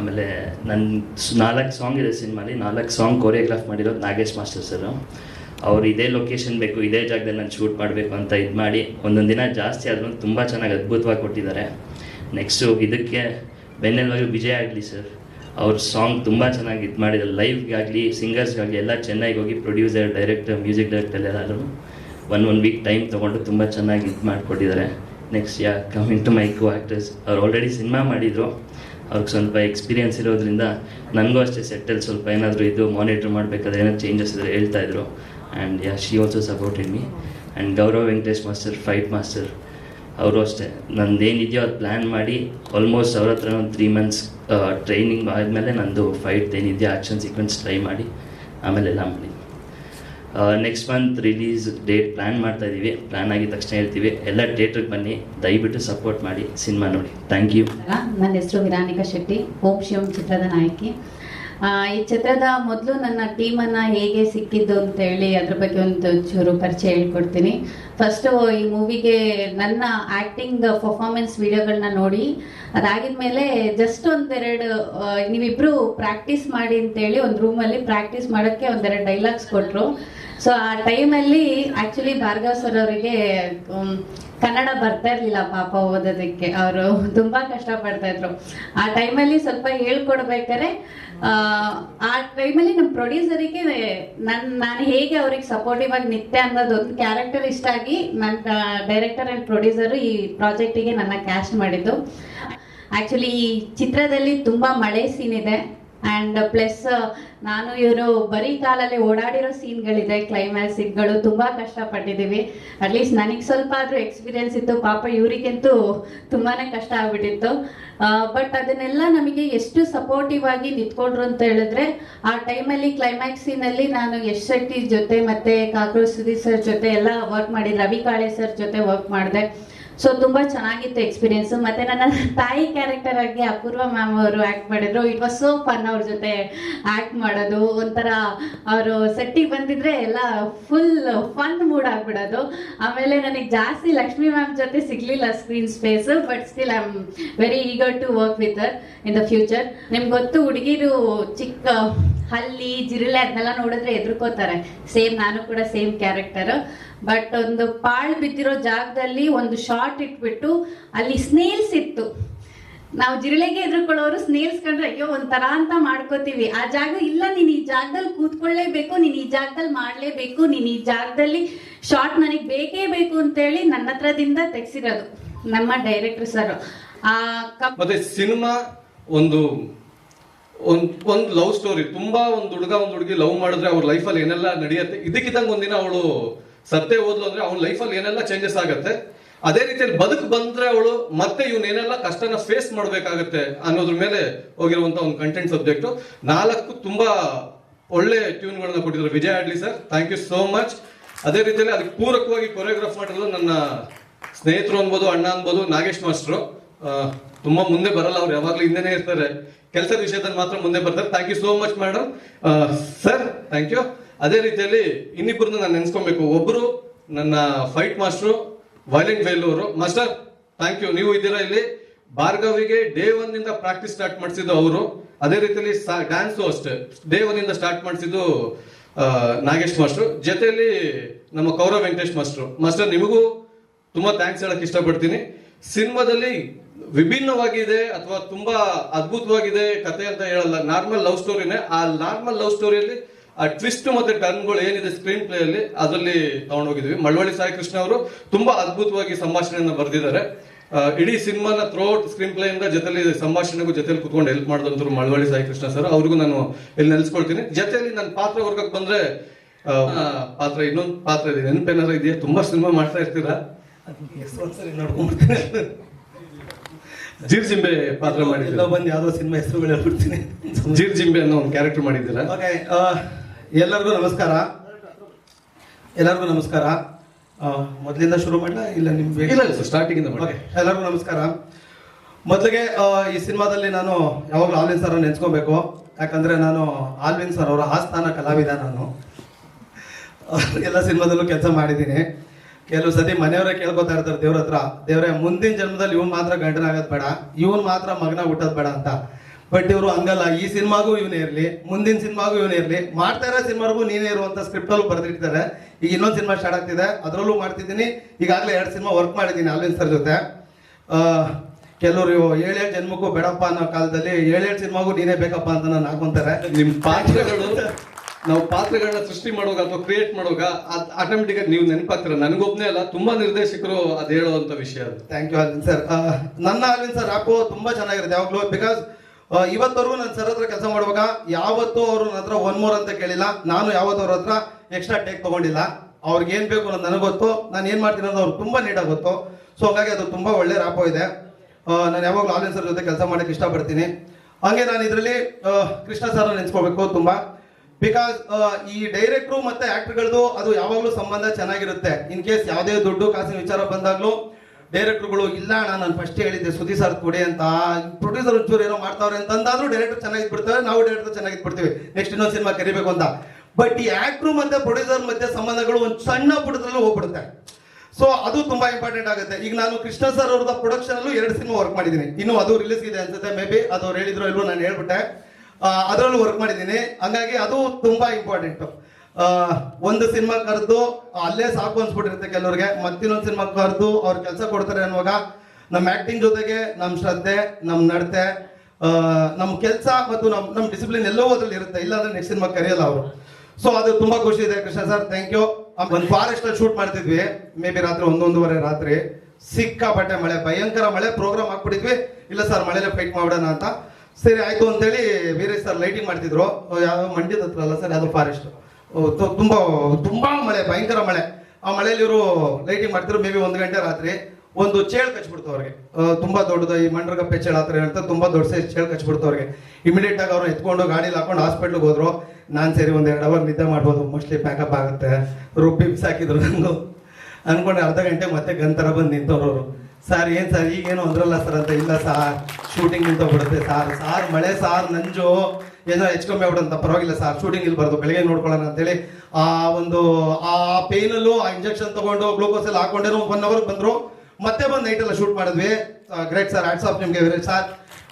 ಆಮೇಲೆ ನನ್ನ ನಾಲ್ಕು ಸಾಂಗ್ ಇದೆ ಸಿನಿಮಾಲಿ, ನಾಲ್ಕು ಸಾಂಗ್ ಕೊರಿಯೋಗ್ರಾಫ್ ಮಾಡಿರೋದು ನಾಗೇಶ್ ಮಾಸ್ಟರ್ ಸರ್. ಅವ್ರು ಇದೇ ಲೊಕೇಶನ್ ಬೇಕು, ಇದೇ ಜಾಗದಲ್ಲಿ ನಾನು ಶೂಟ್ ಮಾಡಬೇಕು ಅಂತ ಇದು ಮಾಡಿ ಒಂದೊಂದು ದಿನ ಜಾಸ್ತಿ ಆದ್ರೂ ತುಂಬ ಚೆನ್ನಾಗಿ ಅದ್ಭುತವಾಗಿ ಕೊಟ್ಟಿದ್ದಾರೆ. ನೆಕ್ಸ್ಟು ಇದಕ್ಕೆ ಬೆನ್ನೆಲುವಾಗಿ ವಿಜಯ ಆಗಲಿ ಸರ್. ಅವ್ರ ಸಾಂಗ್ ತುಂಬ ಚೆನ್ನಾಗಿ ಇದು ಮಾಡಿದ್ದಾರೆ. ಲೈವ್ಗಾಗಲಿ ಸಿಂಗರ್ಸ್ಗಾಗಲಿ ಎಲ್ಲ ಚೆನ್ನೈಗೆ ಹೋಗಿ ಪ್ರೊಡ್ಯೂಸರ್ ಡೈರೆಕ್ಟರ್ ಮ್ಯೂಸಿಕ್ ಡೈರೆಕ್ಟರ್ ಎಲ್ಲರೂ ಒನ್ ಒನ್ ವೀಕ್ ಟೈಮ್ ತೊಗೊಂಡು ತುಂಬ ಚೆನ್ನಾಗಿ ಇದು ಮಾಡಿಕೊಟ್ಟಿದ್ದಾರೆ. Next yeah coming to my co actors ಅವ್ರು ಆಲ್ರೆಡಿ ಸಿನಿಮಾ ಮಾಡಿದರು. ಅವ್ರಿಗೆ ಸ್ವಲ್ಪ ಎಕ್ಸ್ಪೀರಿಯನ್ಸ್ ಇರೋದ್ರಿಂದ ನನಗೂ ಅಷ್ಟೇ ಸೆಟ್ಟಲ್ಲಿ ಸ್ವಲ್ಪ ಏನಾದರೂ ಇದು ಮಾನಿಟ್ರ್ ಮಾಡಬೇಕಾದ್ರೆ ಏನಾದ್ರು ಚೇಂಜಸ್ ಹೇಳ್ತಾ ಇದ್ರು. And yeah she also supported me and Gaurav Venkatesh master fight master ಅವರು ಅಷ್ಟೇ. ನಂದು ಏನಿದೆಯೋ ಅದು ಪ್ಲ್ಯಾನ್ ಮಾಡಿ ಆಲ್ಮೋಸ್ಟ್ ಅವ್ರ ಹತ್ರ ಒಂದು ತ್ರೀ ಮಂತ್ಸ್ ಟ್ರೈನಿಂಗ್ ಆದಮೇಲೆ ನಂದು ಫೈಟ್ ಏನಿದೆಯೋ ಆ್ಯಕ್ಷನ್ ಸೀಕ್ವೆನ್ಸ್ ಟ್ರೈ ಮಾಡಿ ಆಮೇಲೆ ಎಲ್ಲ ಮಾಡಿ next month release date plan ಮಾಡ್ತಾ ಇದ್ದೀವಿ ಪ್ಲ್ಯಾನ್ ಆಗಿದ ತಕ್ಷಣ ಹೇಳ್ತೀವಿ. ಎಲ್ಲ ಥಿಯೇಟ್ರಿಗೆ ಬನ್ನಿ. ದಯವಿಟ್ಟು ಸಪೋರ್ಟ್ ಮಾಡಿ ಸಿನಿಮಾ ನೋಡಿ. ಥ್ಯಾಂಕ್ ಯು ನನ್ನ ಹೆಸರು ವಿರಾನಿಕಾ ಶೆಟ್ಟಿ. ಓಂ ಶಿವಂ ಚಿತ್ರದ ನಾಯಕಿ. ಈ ಚಿತ್ರದ ಮೊದಲು ನನ್ನ ಟೀಮನ್ನು ಹೇಗೆ ಸಿಕ್ಕಿದ್ದು ಅಂತ ಹೇಳಿ ಅದ್ರ ಬಗ್ಗೆ ಒಂದು ಚೂರು ಪರಿಚಯ ಹೇಳ್ಕೊಡ್ತೀನಿ. ಫಸ್ಟು ಈ ಮೂವಿಗೆ ನನ್ನ ಆ್ಯಕ್ಟಿಂಗ್ ಪರ್ಫಾರ್ಮೆನ್ಸ್ ವಿಡಿಯೋಗಳನ್ನ ನೋಡಿ ಅದಾಗಿದ್ಮೇಲೆ ಜಸ್ಟ್ ಒಂದೆರಡು ನೀವಿಬ್ರು ಪ್ರಾಕ್ಟೀಸ್ ಮಾಡಿ ಅಂತ ಹೇಳಿ ಒಂದು ರೂಮಲ್ಲಿ ಪ್ರಾಕ್ಟೀಸ್ ಮಾಡೋಕ್ಕೆ ಒಂದೆರಡು ಡೈಲಾಗ್ಸ್ ಕೊಟ್ಟರು ಸೊ ಆ ಟೈಮಲ್ಲಿ ಆಕ್ಚುಲಿ ಭಾರ್ಗವ್ ಸರ್ ಅವರಿಗೆ ಕನ್ನಡ ಬರ್ತಾ ಇರ್ಲಿಲ್ಲ ಪಾಪ ಓದೋದಕ್ಕೆ. ಅವರು ತುಂಬಾ ಕಷ್ಟ ಪಡ್ತಾ ಇದ್ರು. ಆ ಟೈಮಲ್ಲಿ ಸ್ವಲ್ಪ ಹೇಳ್ಕೊಡ್ಬೇಕಾರೆ ಆ, ಟೈಮಲ್ಲಿ ನಮ್ಮ ಪ್ರೊಡ್ಯೂಸರಿಗೆ ನನ್ ನಾನು ಹೇಗೆ ಅವ್ರಿಗೆ ಸಪೋರ್ಟಿವ್ ಆಗಿ ನಿತ್ಯ ಅನ್ನೋದು ಒಂದು ಕ್ಯಾರೆಕ್ಟರ್ ಇಷ್ಟ ಆಗಿ ನನ್ನ ಡೈರೆಕ್ಟರ್ ಅಂಡ್ ಪ್ರೊಡ್ಯೂಸರ್ ಈ ಪ್ರಾಜೆಕ್ಟಿಗೆ ನನ್ನ ಕ್ಯಾಶ್ ಮಾಡಿದ್ದು. ಆಕ್ಚುಲಿ ಈ ಚಿತ್ರದಲ್ಲಿ ತುಂಬಾ ಮಳೆ ಸೀನ್ ಇದೆ. ಅಂಡ್ ಪ್ಲಸ್ ನಾನು ಇವರು ಬರೀ ಕಾಲಲ್ಲಿ ಓಡಾಡಿರೋ ಸೀನ್ಗಳಿದೆ ಕ್ಲೈಮ್ಯಾಕ್ಸ್ ಸೀನ್ಗಳು ತುಂಬ ಕಷ್ಟಪಟ್ಟಿದ್ದೀವಿ. ಅಟ್ಲೀಸ್ಟ್ ನನಗೆ ಸ್ವಲ್ಪ ಆದ್ರೂ ಎಕ್ಸ್ಪೀರಿಯನ್ಸ್ ಇತ್ತು. ಪಾಪ ಇವರಿಗಂತೂ ತುಂಬಾನೇ ಕಷ್ಟ ಆಗ್ಬಿಟ್ಟಿತ್ತು. ಬಟ್ ಅದನ್ನೆಲ್ಲ ನಮಗೆ ಎಷ್ಟು ಸಪೋರ್ಟಿವ್ ಆಗಿ ನಿಂತ್ಕೊಂಡ್ರು ಅಂತ ಹೇಳಿದ್ರೆ, ಆ ಟೈಮಲ್ಲಿ ಕ್ಲೈಮ್ಯಾಕ್ಸ್ ಸೀನಲ್ಲಿ ನಾನು ಯಶ್ ಶೆಟ್ಟಿ ಜೊತೆ ಮತ್ತೆ ಕಾಕ್ರೋಚ್ ಸುದೀಪ್ ಸರ್ ಜೊತೆ ಎಲ್ಲ ವರ್ಕ್ ಮಾಡಿ, ರವಿ ಕಾಳೆ ಸರ್ ಜೊತೆ ವರ್ಕ್ ಮಾಡಿದೆ. ಸೊ ತುಂಬಾ ಚೆನ್ನಾಗಿತ್ತು ಎಕ್ಸ್ಪೀರಿಯನ್ಸ್ ಮತ್ತೆ ನನ್ನ ತಾಯಿ ಕ್ಯಾರೆಕ್ಟರ್ ಆಗಿ ಅಪೂರ್ವ ಮ್ಯಾಮ್ ಅವರು ಆಕ್ಟ್ ಮಾಡಿದ್ರು. ಇಟ್ ವಾಸ್ ಸೋ ಫನ್ ಅವ್ರ ಜೊತೆ ಆಕ್ಟ್ ಮಾಡೋದು. ಒಂಥರ ಅವರು ಸೆಟ್ಟಿಗೆ ಬಂದಿದ್ರೆ ಎಲ್ಲ ಫುಲ್ ಫನ್ ಮೂಡ್ ಆಗ್ಬಿಡೋದು. ಆಮೇಲೆ ನನಗೆ ಜಾಸ್ತಿ ಲಕ್ಷ್ಮಿ ಮ್ಯಾಮ್ ಜೊತೆ ಸಿಗ್ಲಿಲ್ಲ screen space but still I am very eager to work with in the future ನಿಮ್ಗೆ ಗೊತ್ತು ಹುಡುಗಿರು ಚಿಕ್ಕ ಹಲ್ಲಿ, ಜಿರಳೆ ಅದನ್ನೆಲ್ಲ ನೋಡಿದ್ರೆ ಎದುರ್ಕೋತಾರೆ ಸೇಮ್ ನಾನು ಕೂಡ ಸೇಮ್ ಕ್ಯಾರೆಕ್ಟರ್ ಬಟ್ ಒಂದು ಪಾಳ್ ಬಿದ್ದಿರೋ ಜಾಗದಲ್ಲಿ ಒಂದು ಶಾರ್ಟ್ ಇಟ್ಬಿಟ್ಟು ಅಲ್ಲಿ ಸ್ನೇಲ್ಸ್ ಇತ್ತು. ನಾವು ಜಿರಳೆಗೆ ಎದುರ್ಕೊಳ್ಳೋರು ಸ್ನೇಲ್ಸ್ ಕಂಡ್ರೆ, ಅಯ್ಯೋ, ಒಂಥರ ಅಂತ ಮಾಡ್ಕೋತೀವಿ. ಆ ಜಾಗ ಇಲ್ಲ, ನೀನು ಈ ಜಾಗದಲ್ಲಿ ಕೂತ್ಕೊಳ್ಳೇಬೇಕು, ನೀನು ಈ ಜಾಗದಲ್ಲಿ ಮಾಡಲೇಬೇಕು, ನೀನು ಈ ಜಾಗದಲ್ಲಿ ಶಾರ್ಟ್ ನನಗೆ ಬೇಕೇ ಬೇಕು ಅಂತೇಳಿ ನನ್ನ ಹತ್ರದಿಂದ ತೆಗ್ಸಿರೋದು ನಮ್ಮ ಡೈರೆಕ್ಟರ್ ಸರ್ ಆ ಸಿನಿಮಾ ಒಂದು ಒಂದ್ ಒಂದ್ ಲವ್ ಸ್ಟೋರಿ ತುಂಬಾ ಒಂದ್ ಹುಡುಗ ಒಂದ್ ಹುಡುಗಿ ಲವ್ ಮಾಡಿದ್ರೆ ಅವ್ರ ಲೈಫಲ್ಲಿ ಏನೆಲ್ಲ ನಡೆಯುತ್ತೆ. ಇದಕ್ಕಿದ್ದಂಗೆ ಒಂದಿನ ಅವಳು ಸತ್ತೇ ಹೋದ್ಲು ಅಂದ್ರೆ ಅವ್ನ ಲೈಫಲ್ಲಿ ಏನೆಲ್ಲ ಚೇಂಜಸ್ ಆಗತ್ತೆ, ಅದೇ ರೀತಿಯಲ್ಲಿ ಬದುಕು ಬಂದ್ರೆ ಅವಳು ಮತ್ತೆ ಇವ್ನ ಏನೆಲ್ಲ ಕಷ್ಟನ ಫೇಸ್ ಮಾಡ್ಬೇಕಾಗತ್ತೆ ಅನ್ನೋದ್ರ ಮೇಲೆ ಹೋಗಿರುವಂತ ಒಂದು ಕಂಟೆಂಟ್ ಸಬ್ಜೆಕ್ಟ್ ನಾಲ್ಕು ತುಂಬಾ ಒಳ್ಳೆ ಟ್ಯೂನ್ಗಳನ್ನ ಕೊಟ್ಟಿದ್ರು Vijay ಆಡ್ಲಿ sir thank you so much ಅದೇ ರೀತಿಯಲ್ಲಿ ಅದಕ್ಕೆ ಪೂರಕವಾಗಿ ಕೊರಿಯೋಗ್ರಾಫ್ ಮಾಡಿರೋದು ನನ್ನ ಸ್ನೇಹಿತರು ಅನ್ಬೋದು, ಅಣ್ಣ ಅನ್ಬೋದು, ನಾಗೇಶ್ ಮಾಸ್ಟ್ರು. ತುಂಬಾ ಮುಂದೆ ಬರಲ್ಲ, ಅವ್ರು ಯಾವಾಗ್ಲೂ ಹಿಂದೆನೇ ಇರ್ತಾರೆ. ಕೆಲಸದ ವಿಷಯದಲ್ಲಿ ಮಾತ್ರ ಮುಂದೆ ಬರ್ತಾರೆ. Thank you so much madam sir thank you ಅದೇ ರೀತಿಯಲ್ಲಿ ಇನ್ನಿಬ್ಬರನ್ನ ನಾನು ನೆನ್ಸ್ಕೊಬೇಕು. ಒಬ್ರು ನನ್ನ ಫೈಟ್ ಮಾಸ್ಟ್ರು ವೈಲೆಂಟ್ ವೇಲ್ ಅವರು ಮಾಸ್ಟರ್ ಥ್ಯಾಂಕ್ ಯು ನೀವು ಇದ್ದೀರಾ ಇಲ್ಲಿ? ಭಾರ್ಗವಿಗೆ ಡೇ ಒನ್ ಇಂದ ಪ್ರಾಕ್ಟೀಸ್ ಸ್ಟಾರ್ಟ್ ಮಾಡಿಸಿದ್ದು ಅವರು. ಅದೇ ರೀತಿಯಲ್ಲಿ ಡ್ಯಾನ್ಸು ಅಷ್ಟೇ. ಡೇ ಒನ್ ಇಂದ ಸ್ಟಾರ್ಟ್ ಮಾಡಿಸಿದ್ದು ನಾಗೇಶ್ ಮಾಸ್ಟ್ರು ಜೊತೆಯಲ್ಲಿ ನಮ್ಮ ಕೌರವ್ ವೆಂಕಟೇಶ್ ಮಾಸ್ಟ್ರು ಮಾಸ್ಟರ್ ನಿಮಗೂ ತುಂಬಾ ಥ್ಯಾಂಕ್ಸ್ ಹೇಳಕ್ ಇಷ್ಟಪಡ್ತೀನಿ. ಸಿನಿಮಾದಲ್ಲಿ ವಿಭಿನ್ನವಾಗಿದೆ ಅಥವಾ ತುಂಬಾ ಅದ್ಭುತವಾಗಿದೆ ಕತೆ ಅಂತ ಹೇಳಲ್ಲ, ನಾರ್ಮಲ್ ಲವ್ ಸ್ಟೋರಿನೇ. ಆ ನಾರ್ಮಲ್ ಲವ್ ಸ್ಟೋರಿಯಲ್ಲಿ ಆ ಟ್ವಿಸ್ಟ್ ಮತ್ತೆ ಟರ್ನ್ಗಳು ಏನಿದೆ ಸ್ಕ್ರೀನ್ ಪ್ಲೇ ಅಲ್ಲಿ ಅದರಲ್ಲಿ ತಗೊಂಡೋಗಿದ್ವಿ. ಮಳವಳ್ಳಿ ಸಾಯಿ ಕೃಷ್ಣ ಅವರು ತುಂಬಾ ಅದ್ಭುತವಾಗಿ ಸಂಭಾಷಣೆಯನ್ನ ಬರೆದಿದ್ದಾರೆ. ಇಡೀ ಸಿನಿಮಾನ ಥ್ರೋಟ್ ಸ್ಕ್ರೀನ್ ಪ್ಲೇ ಇಂದ ಜೊತೆಲಿ ಸಂಭಾಷಣೆಗೂ ಜೊತೆಲಿ ಕುತ್ಕೊಂಡು ಹೆಲ್ಪ್ ಮಾಡಿದಂತರು ಮಳವಳ್ಳಿ ಸಾಯಿ ಕೃಷ್ಣ ಸರ್ ಅವ್ರಿಗೂ ನಾನು ಇಲ್ಲಿ ನೆಲೆಸ್ಕೊಳ್ತೀನಿ ಜೊತೆಲಿ ನನ್ನ ಪಾತ್ರ ವರ್ಗಕ್ಕೆ ಬಂದ್ರೆ ಪಾತ್ರ, ಇನ್ನೊಂದು ಪಾತ್ರ ಇದೆ. ನೆನಪೇನಾರ ಇದೆಯಾ? ತುಂಬಾ ಸಿನಿಮಾ ಮಾಡ್ತಾ ಇರ್ತೀರಾ? ಜಿಂಬೆ ಪಾತ್ರ ಎಲ್ಲ ಮಾಡಿದ್ದೀರಾ? ಬಂದು ಯಾವ್ದೋ ಸಿನಿಮಾ ಹೆಸರುಗಳು ಹೇಳ್ಬಿಡ್ತೀನಿ. ಜೀರ್ ಜಿಂಬೆ ಅನ್ನೋ ಒಂದು ಕ್ಯಾರೆಕ್ಟರ್ ಮಾಡಿದ್ದೀರಾ? ಓಕೆ ಎಲ್ಲರಿಗೂ ನಮಸ್ಕಾರ. ಎಲ್ಲರಿಗೂ ನಮಸ್ಕಾರ. ಮೊದಲಿಂದ ಮೊದ್ಲಿಂದ ಶುರು ಮಾಡಲ ಇಲ್ಲ ನಿಮ್ಗೆ ಇಲ್ಲ ಇಲ್ಲ ಸ್ಟಾರ್ಟಿಂಗ್ ಇಂದ ಮಾಡಿ ಓಕೆ ಎಲ್ಲರಿಗೂ ನಮಸ್ಕಾರ. ಮೊದಲಿಗೆ ಈ ಸಿನಿಮಾದಲ್ಲಿ ನಾನು ಯಾವಾಗಲೂ ಆಲ್ವಿನ್ ಸರ್ ನೆನ್ಸ್ಕೊಬೇಕು. ಯಾಕಂದ್ರೆ ನಾನು ಆಲ್ವಿನ್ ಸರ್ ಅವರ ಆಸ್ಥಾನ ಕಲಾವಿದ ನಾನು. ಎಲ್ಲ ಸಿನಿಮಾದಲ್ಲೂ ಕೆಲಸ ಮಾಡಿದ್ದೀನಿ. ಕೆಲವು ಸತಿ ಮನೆಯವರೇ ಕೇಳ್ಕೊತಾ ಇರ್ತಾರೆ ದೇವ್ರ ಹತ್ರ ದೇವ್ರೆ ಮುಂದಿನ ಜನ್ಮದಲ್ಲಿ ಇವನ್ ಮಾತ್ರ ಗಂಡನಾಗೋದು ಬೇಡ ಇವನ್ ಮಾತ್ರ ಮಗನ ಹುಟ್ಟೋದ್ ಬೇಡ ಅಂತ. ಬಟ್ ಇವರು ಹಂಗಲ್ಲ ಈ ಸಿನಿಮಾಗೂ ಇವನೇ ಇರ್ಲಿ ಮುಂದಿನ ಸಿನಿಮಾಗೂ ಇವನೇ ಇರ್ಲಿ. ಮಾಡ್ತಾ ಇರೋ ಸಿನಿಮಾಗೂ ನೀನೇ ಇರುವಂತ ಸ್ಕ್ರಿಪ್ಟ್ ಅಲ್ಲೂ ಬರೆದಿರ್ತಾರೆ ಈಗ ಇನ್ನೊಂದು ಸಿನಿಮಾ ಸ್ಟಾರ್ಟ್ ಆಗ್ತಿದೆ ಅದರಲ್ಲೂ ಮಾಡ್ತಿದ್ದೀನಿ. ಈಗಾಗಲೇ ಎರಡು ಸಿನಿಮಾ ವರ್ಕ್ ಮಾಡಿದ್ದೀನಿ ಅಲ್ವಿನ್ ಸರ್ ಜೊತೆ. ಕೆಲವರು ಏಳೇಳು ಜನ್ಮಕ್ಕೂ ಬೇಡಪ್ಪ ಅನ್ನೋ ಕಾಲದಲ್ಲಿ ಏಳೇಳು ಸಿನಿಮಾಗೂ ನೀನೇ ಬೇಕಪ್ಪ ಅಂತ ನಾನು ಹಾಕೊಂತಾರೆ ನಿಮ್ಮ ಪಾತ್ರಗಳು ನಾವು ಪಾತ್ರಗಳನ್ನ ಸೃಷ್ಟಿ ಮಾಡುವಾಗ ಅಥವಾ ಕ್ರಿಯೇಟ್ ಮಾಡುವಾಗ ಆಟೋಮೆಟಿಕ್ ಆಗಿ ನೀವು ನೆನಪಾಗ್ತೀರ. ನನಗೊಬ್ಬನೇ ಅಲ್ಲ, ತುಂಬಾ ನಿರ್ದೇಶಕರು ಅದು ಹೇಳುವಂತ ವಿಷಯ ಅದು. ಥ್ಯಾಂಕ್ ಯು ಅಲ್ವಿನ್ ಸರ್ ನನ್ನ ಅಲ್ವಿನ್ ಸರ್ ರ್ಯಾಪು ತುಂಬಾ ಚೆನ್ನಾಗಿರುತ್ತೆ, ಯಾವಾಗಲೂ ಬಿಕಾಸ್ ಇವತ್ತವರೆಗೂ ನನ್ನ ಸರ್ ಹತ್ರ ಕೆಲಸ ಮಾಡುವಾಗ ಯಾವತ್ತೂ ಅವರು ನನ್ನ ಹತ್ರ ಒನ್ ಮೋರ್ ಅಂತ ಕೇಳಿಲ್ಲ. ನಾನು ಯಾವತ್ತೂ ಅವ್ರ ಹತ್ರ ಎಕ್ಸ್ಟ್ರಾ ಟೇಕ್ ತಗೊಂಡಿಲ್ಲ. ಅವ್ರಿಗೆ ಏನ್ ಬೇಕು ಅನ್ನೋದು ನನಗೆ ಗೊತ್ತು. ನಾನು ಏನ್ ಮಾಡ್ತೀನಿ ಅನ್ನೋದು ಅವ್ರಿಗೆ ತುಂಬಾ ನೀಟಾಗಿ ಗೊತ್ತು. ಸೊ ಹಂಗಾಗಿ ಅದು ತುಂಬಾ ಒಳ್ಳೆ ರ್ಯಾಪೋ ಇದೆ ನಾನು ಯಾವಾಗಲೂ ಆಲ್ವಿನ್ ಸರ್ ಜೊತೆ ಕೆಲಸ ಮಾಡಕ್ಕೆ ಇಷ್ಟಪಡ್ತೀನಿ. ಹಂಗೆ ನಾನು ಇದರಲ್ಲಿ ಕೃಷ್ಣ ಸರ್ ನೆನ್ಸ್ಕೋಬೇಕು ತುಂಬಾ. ಬಿಕಾಸ್ ಈ ಡೈರೆಕ್ಟ್ರು ಮತ್ತೆ ಆಕ್ಟರ್ಗಳದು ಅದು ಯಾವಾಗಲೂ ಸಂಬಂಧ ಚೆನ್ನಾಗಿರುತ್ತೆ. ಇನ್ ಕೇಸ್ ಯಾವುದೇ ದುಡ್ಡು ಕಾಸಿನ ವಿಚಾರ ಬಂದಾಗಲೂ ಡೈರೆಕ್ಟ್ರುಗಳು ಇಲ್ಲ ಅಣ್ಣ, ನಾನು ಫಸ್ಟ್ ಹೇಳಿದ್ದೆ ಸುದ್ದಿ ಸರ್ ಕೊಡಿ ಅಂತ ಪ್ರೊಡ್ಯೂಸರ್ ಒಂಚೂರು ಏನೋ ಮಾಡ್ತಾವ್ರೆ ಅಂತ ಅಂದಾದ್ರೂ ಡೈರೆಕ್ಟರ್ ಚೆನ್ನಾಗಿ ಬಿಡ್ತಾರೆ ನಾವು ಡೈರೆಕ್ಟರ್ ಚೆನ್ನಾಗಿ ಬಿಡ್ತೀವಿ ನೆಕ್ಸ್ಟ್ ಇನ್ನೊಂದು ಸಿನಿಮಾ ಕರಿಬೇಕು ಅಂತ. ಬಟ್ ಈ ಆಕ್ಟ್ರು ಮತ್ತೆ ಪ್ರೊಡ್ಯೂಸರ್ ಮಧ್ಯೆ ಸಂಬಂಧಗಳು ಒಂದು ಸಣ್ಣ ಪುಟದಲ್ಲೂ ಹೋಗ್ಬಿಡುತ್ತೆ. ಸೊ ಅದು ತುಂಬಾ ಇಂಪಾರ್ಟೆಂಟ್ ಆಗುತ್ತೆ. ಈಗ ನಾನು ಕೃಷ್ಣ ಸರ್ ಅವ್ರದ ಪ್ರೊಡಕ್ಷನ್ ಅಲ್ಲೂ ಎರಡು ಸಿನಿಮಾ ವರ್ಕ್ ಮಾಡಿದ್ದೀನಿ. ಇನ್ನು ಅದು ರಿಲೀಸ್ ಇದೆ ಅನ್ಸುತ್ತೆ ಮೇ ಬಿ ಅದು ಹೇಳಿದ್ರು ಎಲ್ಲರೂ ನಾನು ಹೇಳ್ಬಿಟ್ಟೆ. ಅದರಲ್ಲೂ ವರ್ಕ್ ಮಾಡಿದ್ದೀನಿ. ಹಂಗಾಗಿ ಅದು ತುಂಬಾ ಇಂಪಾರ್ಟೆಂಟ್ ಒಂದು ಸಿನಿಮಾ ಕರೆದು ಅಲ್ಲೇ ಸಾಕು ಅನ್ಸ್ಬಿಟ್ಟಿರುತ್ತೆ ಕೆಲವರಿಗೆ. ಮತ್ತಿನ್ನೊಂದು ಸಿನಿಮಾ ಕರೆದು ಅವ್ರು ಕೆಲಸ ಕೊಡ್ತಾರೆ ಅನ್ನುವಾಗ ನಮ್ಮ ಆಕ್ಟಿಂಗ್ ಜೊತೆಗೆ ನಮ್ಮ ಶ್ರದ್ಧೆ ನಮ್ಮ ನಡತೆ ನಮ್ಮ ಕೆಲಸ ಮತ್ತು ನಮ್ಮ ನಮ್ಮ ಡಿಸಿಪ್ಲಿನ್ ಎಲ್ಲೋ ಅದ್ರಲ್ಲಿ ಇರುತ್ತೆ. ಇಲ್ಲಾಂದ್ರೆ ನೆಕ್ಸ್ಟ್ ಸಿನಿಮಾ ಕರೆಯಲ್ಲ ಅವರು. ಸೊ ಅದು ತುಂಬಾ ಖುಷಿ ಇದೆ ಕೃಷ್ಣ ಸರ್ ಥ್ಯಾಂಕ್ ಯು ಒಂದು ಫಾರೆಸ್ಟ್ ಅಲ್ಲಿ ಶೂಟ್ ಮಾಡ್ತಿದ್ವಿ. ಮೇ ಬಿ ರಾತ್ರಿ ಒಂದೊಂದುವರೆ ರಾತ್ರಿ. ಸಿಕ್ಕಾಪಟ್ಟೆ ಮಳೆ, ಭಯಂಕರ ಮಳೆ. ಪ್ರೋಗ್ರಾಮ್ ಹಾಕ್ಬಿಟ್ಟಿದ್ವಿ. ಇಲ್ಲ ಸರ್ ಮಳೆಲೆ ಫೈಟ್ ಮಾಡೋಣ ಅಂತ. ಸರಿ, ಆಯ್ತು ಅಂತೇಳಿ ವೀರೇಶ್ ಸರ್ ಲೈಟಿಂಗ್ ಮಾಡ್ತಿದ್ರು. ಯಾವ ಮಂಡ್ಯದ ಹತ್ರ ಅಲ್ಲ ಸರ್ ಅದು ಫಾರೆಸ್ಟ್ ತುಂಬಾ ತುಂಬಾ ಮಳೆ, ಭಯಂಕರ ಮಳೆ. ಆ ಮಳೆಯಲ್ಲಿ ಇವರು ಲೈಟಿಂಗ್ ಮಾಡ್ತಿದ್ರು ಮೇ ಬಿ ಒಂದು ಗಂಟೆ ರಾತ್ರಿ. ಒಂದು ಚೇಳು ಕಚ್ಬಿಡ್ತು ಅವ್ರಿಗೆ. ತುಂಬ ದೊಡ್ಡದು, ಈ ಮಂಡ್ರಗಪ್ಪೆ ಚೇಳು ಹತ್ರ ಅಂತ ತುಂಬಾ ದೊಡ್ಡ ಸೈಜ್ ಚೇಳು ಕಚ್ಬಿಡ್ತು ಅವ್ರಿಗೆ. ಇಮಿಡಿಯೇಟ್ ಆಗಿ ಅವ್ರು ಎತ್ಕೊಂಡು ಗಾಡಿಲಿ ಹಾಕೊಂಡು ಹಾಸ್ಪಿಟ್ಲಿಗೆ ಹೋದ್ರು. ನಾನು ಸೇರಿ ಒಂದು ಎರಡು ಅವರ್ ನಿದ್ದೆ ಮಾಡ್ಬೋದು ಮೋಸ್ಟ್ಲಿ ಪ್ಯಾಕಪ್ ಆಗುತ್ತೆ. ರುಬ್ಬಿ ಬಿಸಾಕಿದ್ರು ನಂದು. ಅನ್ಕೊಂಡೆ ಅರ್ಧ ಗಂಟೆ ಮತ್ತೆ ಗಂತರ ಬಂದು ನಿಂತವ್ರು ಅವರು. ಸರ್ ಏನ್ ಸರ್ ಈಗೇನು ಅಂದ್ರಲ್ಲ ಸರ್ ಅಂತ ಇಲ್ಲ ಸಾರ್ ಶೂಟಿಂಗ್ ನಿಂತೋಗ್ಬಿಡುತ್ತೆ ಸಾರ್ ಸಾರ್ ಮಳೆ ಸಾರ್ ನಂಜು. ಏನೋ ಕಮ್ಮಿ ಆಗ್ಬಿಡುತ್ತೆ ಪರವಾಗಿಲ್ಲ ಸರ್ ಶೂಟಿಂಗ್ ಇಲ್ಬಾರ್ದು. ಬೆಳಗ್ಗೆ ನೋಡ್ಕೊಳ್ಳೋಣ ಅಂತೇಳಿ. ಆ ಒಂದು, ಆ ಪೇನಲ್ಲೂ ಆ ಇಂಜೆಕ್ಷನ್ ತಗೊಂಡು ಗ್ಲೂಕೋಸ್ ಎಲ್ಲ ಹಾಕೊಂಡೇನು ಒನ್ ಅವರ್ ಬಂದ್ರು. ಮತ್ತೆ ಬಂದು ನೈಟ್ ಎಲ್ಲ ಶೂಟ್ ಮಾಡಿದ್ವಿ. ಗ್ರೇಟ್ ಸರ್ ಆಟ್ಸ್ ಆಫ್ ನಿಮಗೆ ಸಾರ್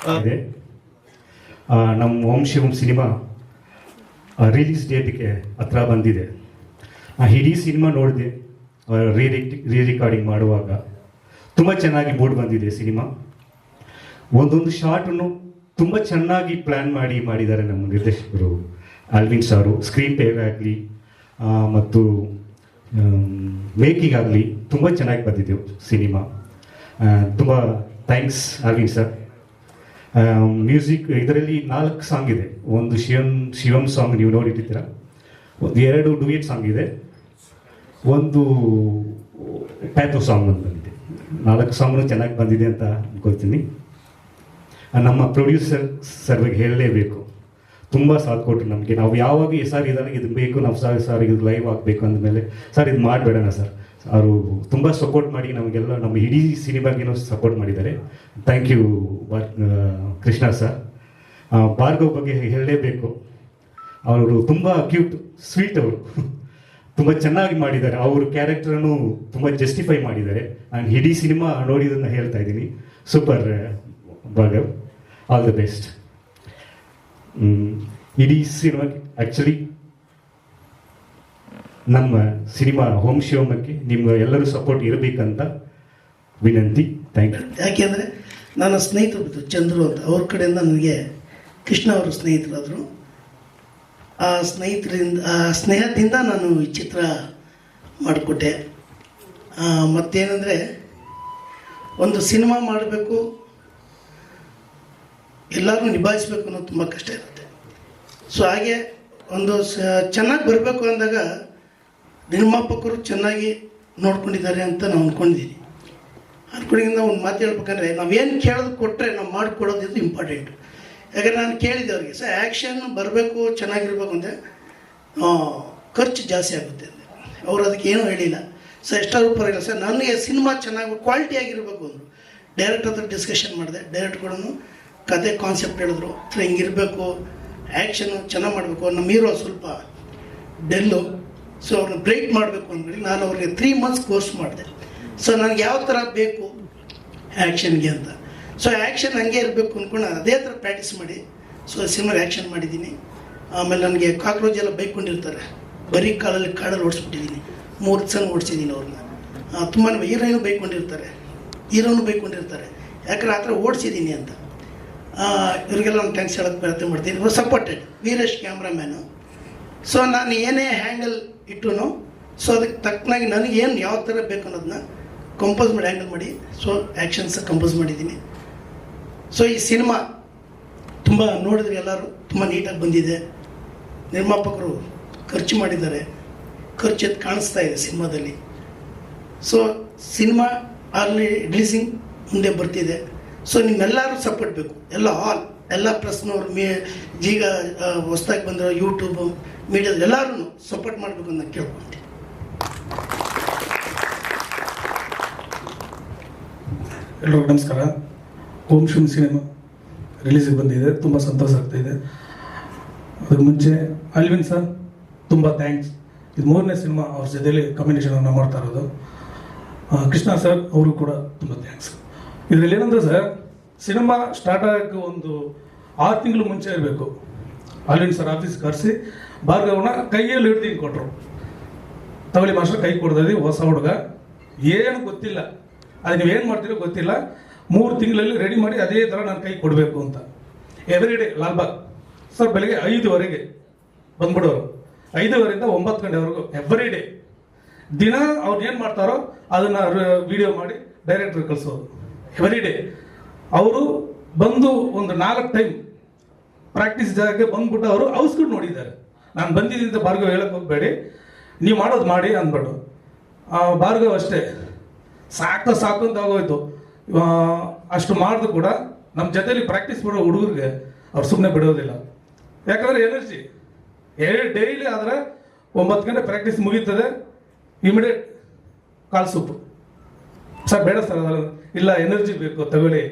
ಸರ್ ನಮ್ಮ ಓಂ ಶಿವಂ ಸಿನಿಮಾ ರಿಲೀಸ್ ಡೇಟ್ಗೆ ಹತ್ರ ಬಂದಿದೆ. ಆ ಇಡೀ ಸಿನಿಮಾ ನೋಡಿದೆ ರೀ ರೆಕಾರ್ಡಿಂಗ್ ಮಾಡುವಾಗ. ತುಂಬ ಚೆನ್ನಾಗಿ ಮೂಡ್ ಬಂದಿದೆ ಸಿನಿಮಾ. ಒಂದೊಂದು ಶಾರ್ಟನ್ನು ತುಂಬ ಚೆನ್ನಾಗಿ ಪ್ಲ್ಯಾನ್ ಮಾಡಿ ಮಾಡಿದ್ದಾರೆ ನಮ್ಮ ನಿರ್ದೇಶಕರು. ಆಲ್ವಿನ್ ಸಾರು ಸ್ಕ್ರೀನ್ ಪ್ಲೇ ಆಗಲಿ ಮತ್ತು ಮೇಕಿಂಗ್ ಆಗಲಿ ತುಂಬ ಚೆನ್ನಾಗಿ ಬಂದಿದೆ ಸಿನಿಮಾ. ತುಂಬ ಥ್ಯಾಂಕ್ಸ್ ಅಲ್ವಿನ್ ಸರ್ ಮ್ಯೂಸಿಕ್ ಇದರಲ್ಲಿ ನಾಲ್ಕು ಸಾಂಗ್ ಇದೆ. ಒಂದು ಶಿವಂ ಶಿವಂ ಸಾಂಗ್ ನೀವು ನೋಡಿರ್ತೀರ. ಒಂದು ಎರಡು ಡುಯೆಟ್ ಸಾಂಗ್ ಇದೆ. ಒಂದು ಪ್ಯಾಥೋ ಸಾಂಗ್ ಅಂತ. ನಾಲ್ಕು ಸಾಂಗ್ನು ಚೆನ್ನಾಗಿ ಬಂದಿದೆ ಅಂತ ಅಂದ್ಕೊಳ್ತೀನಿ ನಮ್ಮ ಪ್ರೊಡ್ಯೂಸರ್ ಸರ್ಗೆ ಹೇಳಲೇಬೇಕು. ತುಂಬ ಸಾಥ್ ಕೊಟ್ಟರು ನಮಗೆ. ನಾವು ಯಾವಾಗ ಸರ್ ಇದನ್ನು ಇದು ಬೇಕು, ನಾವು ಸರ್ ಸರ್ ಇದು ಲೈವ್ ಆಗಬೇಕು ಅಂದಮೇಲೆ, ಸರ್, ಇದು ಮಾಡಬೇಡಣ ಸರ್? ಅವರು ತುಂಬ ಸಪೋರ್ಟ್ ಮಾಡಿ ನಮಗೆಲ್ಲ, ನಮ್ಮ ಇಡೀ ಸಿನಿಮಾಗೇನೋ ಸಪೋರ್ಟ್ ಮಾಡಿದ್ದಾರೆ. Thank you Krishna sir. Bhargav ಬಗ್ಗೆ ಹೇಳಲೇಬೇಕು. ಅವರು ತುಂಬ ಕ್ಯೂಟ್ ಸ್ವೀಟ್ ಅವರು. ತುಂಬ ಚೆನ್ನಾಗಿ ಮಾಡಿದ್ದಾರೆ. ಅವ್ರ ಕ್ಯಾರೆಕ್ಟರನ್ನು ತುಂಬ ಜಸ್ಟಿಫೈ ಮಾಡಿದ್ದಾರೆ. ಆ್ಯಂಡ್ ಇಡೀ ಸಿನಿಮಾ ನೋಡಿದ್ದನ್ನು ಹೇಳ್ತಾ ಇದ್ದೀನಿ. Super Bhargav all the best ಇಡೀ ಸಿನಿಮಾ ಆ್ಯಕ್ಚುಲಿ ನಮ್ಮ ಸಿನಿಮಾ ಹೋಮ್ ಶಿವಮಕ್ಕೆ ನಿಮ್ಮ ಎಲ್ಲರೂ ಸಪೋರ್ಟ್ ಇರಬೇಕಂತ ವಿನಂತಿ. ಥ್ಯಾಂಕ್ ಯು ಯಾಕೆಂದರೆ ನನ್ನ ಸ್ನೇಹಿತರು ಚಂದ್ರು ಅಂತ. ಅವ್ರ ಕಡೆಯಿಂದ ನನಗೆ ಕೃಷ್ಣ ಅವರು ಸ್ನೇಹಿತರಾದರು. ಸ್ನೇಹಿತರಿಂದ, ಆ ಸ್ನೇಹದಿಂದ ನಾನು ಈ ಚಿತ್ರ ಮಾಡಿಕೊಟ್ಟೆ. ಮತ್ತೇನೆಂದರೆ, ಒಂದು ಸಿನಿಮಾ ಮಾಡಬೇಕು ಎಲ್ಲರೂ ನಿಭಾಯಿಸ್ಬೇಕು ಅನ್ನೋದು ತುಂಬ ಕಷ್ಟ ಇರುತ್ತೆ. ಸೊ ಹಾಗೆ ಒಂದು ಸ, ಚೆನ್ನಾಗಿ ಬರಬೇಕು ಅಂದಾಗ ನಿರ್ಮಾಪಕರು ಚೆನ್ನಾಗಿ ನೋಡ್ಕೊಂಡಿದ್ದಾರೆ ಅಂತ ನಾವು ಅಂದ್ಕೊಂಡಿದ್ದೀನಿ ಅಂದ್ಕೊಂಡಿಂದ ಒಂದು ಮಾತು ಹೇಳ್ಬೇಕಂದ್ರೆ, ನಾವೇನು ಕೇಳೋದು ಕೊಟ್ಟರೆ ನಾವು ಮಾಡಿಕೊಡೋದು ಇಂಪಾರ್ಟೆಂಟ್ ಯಾಕಂದ್ರೆ ನಾನು ಕೇಳಿದ್ದೆ ಅವ್ರಿಗೆ, ಸರ್ ಆ್ಯಕ್ಷನ್ ಬರಬೇಕು, ಚೆನ್ನಾಗಿರ್ಬೇಕು ಅಂದರೆ ಖರ್ಚು ಜಾಸ್ತಿ ಆಗುತ್ತೆ ಅಂದರೆ ಅವರು ಅದಕ್ಕೆ ಏನೂ ಹೇಳಿಲ್ಲ. ಸರ್, ಎಷ್ಟಾದ್ರೂ ಪರವಾಗಿಲ್ಲ, ಸರ್, ನನಗೆ ಸಿನಿಮಾ ಚೆನ್ನಾಗಿ ಕ್ವಾಲಿಟಿ ಆಗಿರಬೇಕು ಅಂದರು. ಡೈರೆಕ್ಟ್ ಹತ್ರ ಡಿಸ್ಕಷನ್ ಮಾಡಿದೆ. ಡೈರೆಕ್ಟ್ ಕೂಡ ಕತೆ ಕಾನ್ಸೆಪ್ಟ್ ಹೇಳಿದ್ರು. ಸರ್, ಹಿಂಗಿರಬೇಕು ಆ್ಯಕ್ಷನು ಚೆನ್ನಾಗಿ ಮಾಡಬೇಕು. ನಮ್ಮ ಹೀರೋ ಸ್ವಲ್ಪ ಡೆಲ್ಲು. ಸೊ ಅವ್ರನ್ನ ಬ್ರೇಕ್ ಮಾಡಬೇಕು ಅಂದ್ಬಿಟ್ಟು ನಾನು ಅವ್ರಿಗೆ ತ್ರೀ ಮಂತ್ಸ್ ಕೋರ್ಸ್ ಮಾಡಿದೆ. ಸೊ ನನಗೆ ಯಾವ ಥರ ಬೇಕು ಆ್ಯಕ್ಷನ್ಗೆ ಅಂತ. ಸೊ ಆ್ಯಕ್ಷನ್ ಹಂಗೆ ಇರಬೇಕು ಅಂದ್ಕೊಂಡು ಅದೇ ಥರ ಪ್ರಾಕ್ಟೀಸ್ ಮಾಡಿ. ಸೊ ಸಿನಿಮಾ ಆ್ಯಕ್ಷನ್ ಮಾಡಿದ್ದೀನಿ. ಆಮೇಲೆ ನನಗೆ ಕಾಕ್ರೋಚ್ ಎಲ್ಲ ಬೈಕೊಂಡಿರ್ತಾರೆ. ಬರೀ ಕಾಲಲ್ಲಿ ಕಾಡಲ್ಲಿ ಓಡಿಸ್ಬಿಟ್ಟಿದ್ದೀನಿ. ಮೂರು ಸಲ ಓಡಿಸಿದ್ದೀನಿ ಅವ್ರನ್ನ. ತುಂಬಾ ಹೀರೋಯಿನು ಬೈಕೊಂಡಿರ್ತಾರೆ. ಹೀರೋನು ಬೈಕೊಂಡಿರ್ತಾರೆ. ಯಾಕಂದ್ರೆ ಆ ಥರ ಓಡಿಸಿದ್ದೀನಿ ಅಂತ. ಇವರಿಗೆಲ್ಲ ಒಂದು ಥ್ಯಾಂಕ್ಸ್ ಹೇಳೋಕ್ಕೆ ಪ್ರಯತ್ನ ಮಾಡ್ತೀನಿ. ಇವರು ಸಪೋರ್ಟೆಡ್ ವೀರೇಶ್ ಕ್ಯಾಮ್ರಾಮ್ಯಾನು ಸೊ ನಾನು ಏನೇ ಹ್ಯಾಂಡಲ್ ಇಟ್ಟು ಸೊ ಅದಕ್ಕೆ ತಕ್ಕನಾಗಿ ನನಗೇನು ಯಾವ ಥರ ಬೇಕು ಅನ್ನೋದನ್ನ ಕಂಪೋಸ್ ಮಾಡಿ ಹ್ಯಾಂಡಲ್ ಮಾಡಿ. ಸೊ ಆ್ಯಕ್ಷನ್ಸ್ ಕಂಪೋಸ್ ಮಾಡಿದ್ದೀನಿ. ಸೊ ಈ ಸಿನಿಮಾ ತುಂಬ ನೋಡಿದ್ರೆ ಎಲ್ಲರೂ ತುಂಬ ನೀಟಾಗಿ ಬಂದಿದೆ. ನಿರ್ಮಾಪಕರು ಖರ್ಚು ಮಾಡಿದ್ದಾರೆ. ಖರ್ಚು ಎದ್ದು ಕಾಣಿಸ್ತಾ ಇದೆ ಸಿನಿಮಾದಲ್ಲಿ. ಸೊ ಸಿನಿಮಾ ಅಲ್ಲಿ ರಿಲೀಸಿಂಗ್ ಮುಂದೆ ಬರ್ತಿದೆ. ಸೊ ನಿಮ್ಮೆಲ್ಲರೂ ಸಪೋರ್ಟ್ ಬೇಕು. ಎಲ್ಲ ಆಲ್ ಎಲ್ಲ ಪ್ರೆಸ್ನವ್ರು ಮೀ ಈಗ ಹೊಸ್ದಾಗಿ ಬಂದಿರೋ ಯೂಟ್ಯೂಬ್ ಮೀಡಿಯಾದ ಎಲ್ಲರೂ ಸಪೋರ್ಟ್ ಮಾಡಬೇಕು ಅಂತ ಕೇಳ್ಕೊಂತೀನಿ. ಎಲ್ರಿಗೂ ನಮಸ್ಕಾರ. ಓಂ ಶಿವನ್ ಸಿನಿಮಾ ರಿಲೀಸಿಗೆ ಬಂದಿದೆ, ತುಂಬ ಸಂತೋಷ ಆಗ್ತಾ ಇದೆ ಅದಕ್ಕೆ ಮುಂಚೆ ಅಲ್ವಿನ್ ಸರ್, ತುಂಬ ಥ್ಯಾಂಕ್ಸ್ ಇದು ಮೂರನೇ ಸಿನಿಮಾ ಅವ್ರ ಜೊತೆಯಲ್ಲಿ ಕಾಂಬಿನೇಷನನ್ನು ಮಾಡ್ತಾ ಇರೋದು. ಕೃಷ್ಣ ಸರ್ ಅವರು ಕೂಡ ತುಂಬ ಥ್ಯಾಂಕ್ಸ್ ಇದರಲ್ಲಿ ಏನಂದ್ರೆ ಸರ್, ಸಿನಿಮಾ ಸ್ಟಾರ್ಟ್ ಆಗೋಕ್ಕೆ ಒಂದು ಆರು ತಿಂಗಳು ಮುಂಚೆ ಇರಬೇಕು. ಅಲ್ವಿನ್ ಸರ್ ಆಫೀಸ್ ಕರೆಸಿ, ಭಾರ್ಗವನ ಕೈಯಲ್ಲಿ ಹಿಡ್ದು ಹಿಂಗೆ ಕೊಟ್ಟರು ತವಳಿ ಮಾಸ್ಟರ್ ಕೈ ಕೊಡ್ದಿ ಹೊಸ ಹುಡುಗ. ಏನು ಗೊತ್ತಿಲ್ಲ. ಅದು ನೀವೇನು ಮಾಡ್ತೀರೋ ಗೊತ್ತಿಲ್ಲ. ಮೂರು ತಿಂಗಳಲ್ಲಿ ರೆಡಿ ಮಾಡಿ ಅದೇ ಥರ ನಾನು ಕೈ ಕೊಡಬೇಕು ಅಂತ. Every day Lalbagh. ಸರ್, ಬೆಳಗ್ಗೆ ಐದುವರೆಗೆ ಬಂದ್ಬಿಡೋರು. ಐದುವರೆಯಿಂದ ಒಂಬತ್ತು ಗಂಟೆವರೆಗೂ ಎವ್ರಿ ಡೇ ದಿನ ಅವ್ರು ಏನು ಮಾಡ್ತಾರೋ ಅದನ್ನ ವಿಡಿಯೋ ಮಾಡಿ ಡೈರೆಕ್ಟ್ರಿಗೆ ಕಳಿಸೋರು. ಎವ್ರಿ ಡೇ ಅವರು ಬಂದು ಒಂದು ನಾಲ್ಕು ಟೈಮ್ ಪ್ರಾಕ್ಟೀಸ್ ಜಾಗಕ್ಕೆ ಬಂದ್ಬಿಟ್ಟು ಅವರು ಔಸ್ಕೊಂಡು ನೋಡಿದ್ದಾರೆ. ನಾನು ಬಂದಿದ್ದಂತ ಭಾರ್ಗವ್ ಹೇಳಕ್ ಹೋಗ್ಬೇಡಿ. ನೀವು ಮಾಡೋದು ಮಾಡಿ ಅಂದ್ಬಿಟ್ಟು. ಭಾರ್ಗವ್ ಅಷ್ಟೇ. ಸಾಕು ಸಾಕು ಅಂತ ಆಗೋಯ್ತು. ಅಷ್ಟು ಮಾಡಿದ್ರು ಕೂಡ ನಮ್ಮ ಜೊತೆಯಲ್ಲಿ ಪ್ರಾಕ್ಟೀಸ್ ಮಾಡೋ ಹುಡುಗರಿಗೆ ಅವ್ರು ಸುಮ್ಮನೆ ಬಿಡೋದಿಲ್ಲ. ಯಾಕಂದ್ರೆ ಎನರ್ಜಿ ಡೈಲಿ ಆದರೆ ಒಂಬತ್ತು ಗಂಟೆ ಪ್ರಾಕ್ಟೀಸ್ ಮುಗೀತದೆ ಇಮಿಡಿಯೇಟ್ ಕಾಲು ಸೂಪು. ಸರ್, ಬೇಡ ಸರ್ ಅದರ ಇಲ್ಲ ಎನರ್ಜಿ ಬೇಕು, ತಗೊಳ್ಳಿ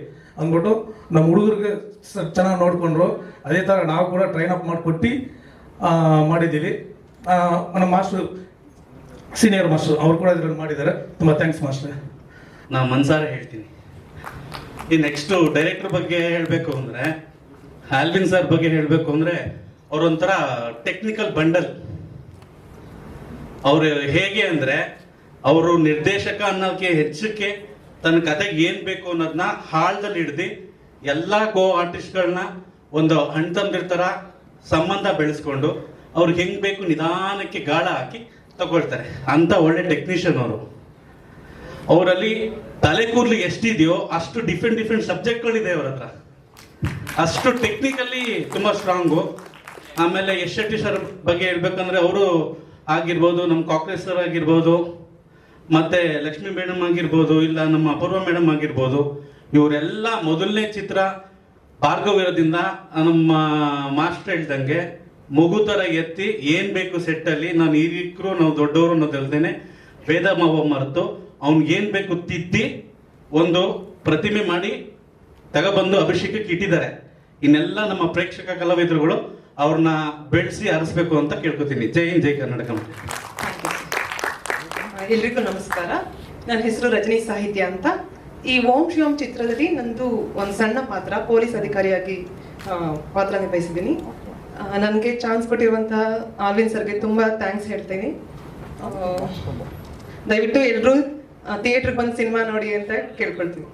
ಅಂದ್ಬಿಟ್ಟು ನಮ್ಮ ಹುಡುಗರಿಗೆ ಸರ್, ಚೆನ್ನಾಗಿ ನೋಡಿಕೊಂಡ್ರು. ಅದೇ ಥರ ನಾವು ಕೂಡ ಟ್ರೈನ್ ಅಪ್ ಮಾಡಿಕೊಟ್ಟು ಮಾಡಿದ್ದೀವಿ ನಮ್ಮ ಮಾಸ್ಟರ್ ಸೀನಿಯರ್ ಮಾಸ್ಟರ್, ಅವ್ರು ಕೂಡ ಇದ್ರಲ್ಲಿ ಮಾಡಿದ್ದಾರೆ. ತುಂಬ ಥ್ಯಾಂಕ್ಸ್ ಮಾಸ್ಟರ್. ನಾನು ಮನ್ಸಾರೆ ಹೇಳ್ತೀನಿ. ಈ ನೆಕ್ಸ್ಟ್ ಡೈರೆಕ್ಟರ್ ಬಗ್ಗೆ ಹೇಳಬೇಕು ಅಂದರೆ ಆಲ್ವಿನ್ ಸರ್ ಬಗ್ಗೆ ಹೇಳಬೇಕು ಅಂದರೆ, ಅವರೊಂಥರ ಟೆಕ್ನಿಕಲ್ ಬಂಡಲ್ ಅವರು ಹೇಗೆ ಅಂದರೆ, ಅವರು ನಿರ್ದೇಶಕ ಅನ್ನೋಕ್ಕೆ ಹೆಚ್ಚಕ್ಕೆ ತನ್ನ ಕತೆಗೆ ಏನು ಬೇಕು ಅನ್ನೋದನ್ನ ಹಾಳ್ದಲ್ಲಿ ಹಿಡ್ದು ಎಲ್ಲ ಕೋ ಆರ್ಟಿಸ್ಟ್ಗಳನ್ನ ಒಂದು ಹಣ್ಣು ತಂದಿರ್ತಾರ ಸಂಬಂಧ ಬೆಳೆಸ್ಕೊಂಡು ಅವ್ರಿಗೆ ಹೆಂಗ್ ಬೇಕು ನಿಧಾನಕ್ಕೆ ಗಾಳ ಹಾಕಿ ತಗೊಳ್ತಾರೆ. ಅಂತ ಒಳ್ಳೆ ಟೆಕ್ನಿಷಿಯನ್ ಅವರು. ಅವರಲ್ಲಿ ತಲೆ ಕೂರ್ಲಿ ಎಷ್ಟಿದೆಯೋ ಅಷ್ಟು ಡಿಫ್ರೆಂಟ್ ಡಿಫ್ರೆಂಟ್ ಸಬ್ಜೆಕ್ಟ್ಗಳಿದೆ ಅವ್ರ ಹತ್ರ. ಅಷ್ಟು ಟೆಕ್ನಿಕಲಿ ತುಂಬಾ ಸ್ಟ್ರಾಂಗು ಆಮೇಲೆ ಎಸ್ ಶೆಟ್ಟಿ ಸರ್ ಬಗ್ಗೆ ಹೇಳ್ಬೇಕಂದ್ರೆ ಅವರು ಆಗಿರ್ಬೋದು ನಮ್ಮ ಕಾಕ್ರೇಜ್ ಸರ್ ಆಗಿರ್ಬೋದು, ಮತ್ತೆ ಲಕ್ಷ್ಮೀ ಮೇಡಮ್ ಆಗಿರ್ಬೋದು, ಇಲ್ಲ ನಮ್ಮ ಅಪೂರ್ವ ಮೇಡಮ್ ಆಗಿರ್ಬೋದು, ಇವರೆಲ್ಲ ಮೊದಲನೇ ಚಿತ್ರ ಭಾರ್ಗವೀರದಿಂದ ನಮ್ಮ ಮಾಸ್ಟರ್ ಹೇಳ್ದಂಗೆ ಮಗು ಥರ ಎತ್ತಿ ಏನ್ ಬೇಕು ಸೆಟ್ಟಲ್ಲಿ ನಾನು ಹಿರಿಕರು ನಾವು ದೊಡ್ಡವರು ಅನ್ನೋದಲ್ದೇನೆ ವೇದ ಮಾವ ಮರೆತು. ಅವ್ನಿಗೆ ಏನ್ ಬೇಕು ತಿದ್ದಿ ಒಂದು ಪ್ರತಿಮೆ ಮಾಡಿ ತಗೊಬಂದು ಅಭಿಷೇಕಕ್ಕೆ ಇಟ್ಟಿದ್ದಾರೆ. ಇನ್ನೆಲ್ಲ ನಮ್ಮ ಪ್ರೇಕ್ಷಕ ಕಲಾವಿದರುಗಳು ಅವ್ರನ್ನ ಬೆಳೆಸಿ ಹರಿಸ್ಬೇಕು ಅಂತ ಕೇಳ್ಕೊತೀನಿ. ಜೈ ಹಿಂದ್, ಜೈ ಕರ್ನಾಟಕ ಎಲ್ರಿಗೂ ನಮಸ್ಕಾರ. ನನ್ನ ಹೆಸರು ರಜನಿ ಸಾಹಿತ್ಯ ಅಂತ. ಈ ಓಂ ಶಿವಂ ಚಿತ್ರದಲ್ಲಿ ನಂದು ಒಂದು ಸಣ್ಣ ಪಾತ್ರ, ಪೊಲೀಸ್ ಅಧಿಕಾರಿಯಾಗಿ ಪಾತ್ರ ನಿಭಾಯಿಸಿದ್ದೀನಿ. ನನಗೆ ಚಾನ್ಸ್ ಕೊಟ್ಟಿರುವಂತಹ ಆಲ್ವಿನ್ ಸರ್ಗೆ ತುಂಬ ಥ್ಯಾಂಕ್ಸ್ ಹೇಳ್ತೀನಿ. ದಯವಿಟ್ಟು ಎಲ್ಲರೂ ಥಿಯೇಟ್ರಿಗೆ ಬಂದು ಸಿನಿಮಾ ನೋಡಿ ಅಂತ ಕೇಳ್ಕೊಳ್ತೀನಿ